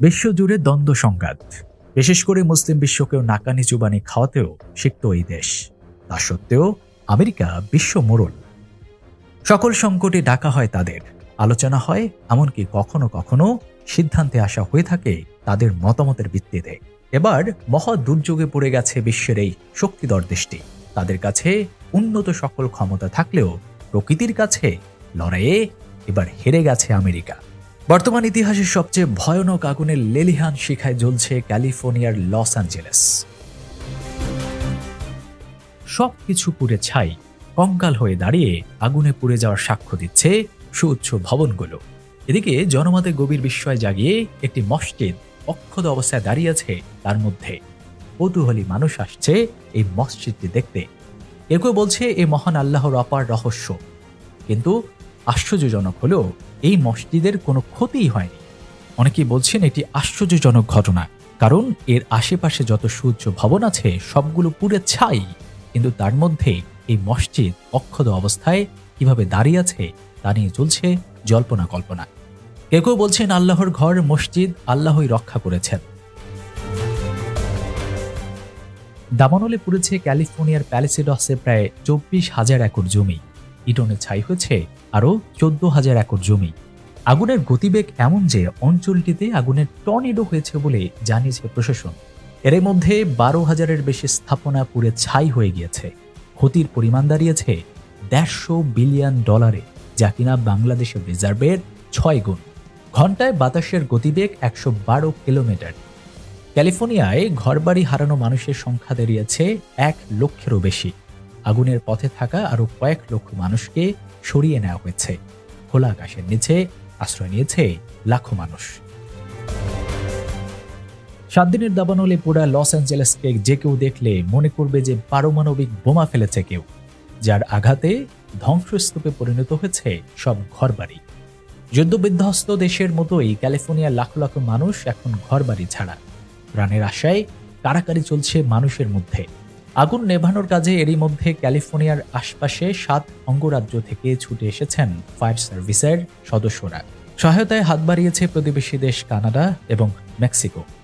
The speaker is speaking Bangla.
বিশ্বজুড়ে দ্বন্দ্ব সংঘাত। বিশেষ করে মুসলিম বিশ্বকেও নাকানি চুবানি খাওয়াতেও শিখত এই দেশ। তা সত্ত্বেও আমেরিকা বিশ্ব মোড়ল। সকল সংকটে ডাকা হয় তাদের। আলোচনা হয় এমনকি কখনো কখনো সিদ্ধান্তে আসা হয়ে থাকে তাদের মতামতের ভিত্তিতে। এবার মহা দুর্যোগে পড়ে গেছে বিশ্বের এই শক্তিধর দেশটি। তাদের কাছে উন্নত সকল ক্ষমতা থাকলেও প্রকৃতির কাছে লড়াইয়ে এবার হেরে গেছে আমেরিকা। বর্তমান ইতিহাসের সবচেয়ে ভয়ানক আগুনের লেলিহান শিখায় জ্বলছে ক্যালিফোর্নিয়ার লস অ্যাঞ্জেলেস। সব কিছু পুড়ে ছাই, কঙ্কাল হয়ে দাঁড়িয়ে আগুনে পুড়ে যাওয়ার সাক্ষ্য দিচ্ছে সুউচ্চ ভবনগুলো। এদিকে জনমতে গভীর বিস্ময় জাগিয়ে একটি মসজিদ অক্ষত অবস্থায় দাঁড়িয়ে আছে তার মধ্যে। কৌতূহলী মানুষ আসছে এই মসজিদটি দেখতে। কেউ কেউ বলছে এই মহান আল্লাহর অপার রহস্য। কিন্তু আশ্চর্যজনক হলেও এই মসজিদের কোনো ক্ষতিই হয়নি। অনেকেই বলছেন এটি আশ্চর্যজনক ঘটনা, কারণ এর আশেপাশে যত সূর্য ভবন আছে সবগুলো পুড়ে ছাই। কিন্তু তার মধ্যে এই মসজিদ অক্ষত অবস্থায় কীভাবে দাঁড়িয়ে আছে তা নিয়ে চলছে জল্পনা কল্পনা। কেউ কেউ বলছেন আল্লাহর ঘর, মসজিদ আল্লাহই রক্ষা করেছেন। দামানলে পুড়েছে ক্যালিফোর্নিয়ার প্যালেসিডসে প্রায় চব্বিশ হাজার একর জমি। ইটনে ছাই হয়েছে আরও চোদ্দ হাজার একর জমি। আগুনের গতিবেগ এমন যে অঞ্চলটিতে আগুনের টর্নেডো হয়েছে বলে জানিয়েছে প্রশাসন। এর মধ্যে বারো হাজারের বেশি স্থাপনা পুড়ে ছাই হয়ে গিয়েছে। ক্ষতির পরিমাণ দাঁড়িয়েছে দেড়শো বিলিয়ন ডলারে, যা কিনা বাংলাদেশের রিজার্ভের ছয় গুণ। ঘন্টায় বাতাসের গতিবেগ একশো বারো কিলোমিটার। ক্যালিফোর্নিয়ায় ঘরবাড়ি হারানো মানুষের সংখ্যা দাঁড়িয়েছে এক লক্ষেরও বেশি। আগুনের পথে থাকা আরও কয়েক লক্ষ মানুষকে সরিয়ে নেওয়া হয়েছে। খোলা আকাশের নিচে আশ্রয় নিয়েছে লাখো মানুষ। সাত দিনের দাবানলে পোড়া লস অ্যাঞ্জেলেসকে যে কেউ দেখলে মনে করবে যে পারমাণবিক বোমা ফেলেছে কেউ, যার আঘাতে ধ্বংসস্তূপে পরিণত হয়েছে সব ঘরবাড়ি। যুদ্ধবিধ্বস্ত দেশের মতোই ক্যালিফোর্নিয়ার লাখো লাখো মানুষ এখন ঘরবাড়ি ছাড়া। প্রাণের আশায় কারাকারি চলছে মানুষের মধ্যে। আগুন নেভানোর কাজে এরই মধ্যে ক্যালিফোর্নিয়ার আশপাশে সাত অঙ্গরাজ্য থেকে ছুটে এসেছেন ফায়ার সার্ভিসের সদস্যরা। সহায়তায় হাত বাড়িয়েছে প্রতিবেশী দেশ কানাডা এবং মেক্সিকো।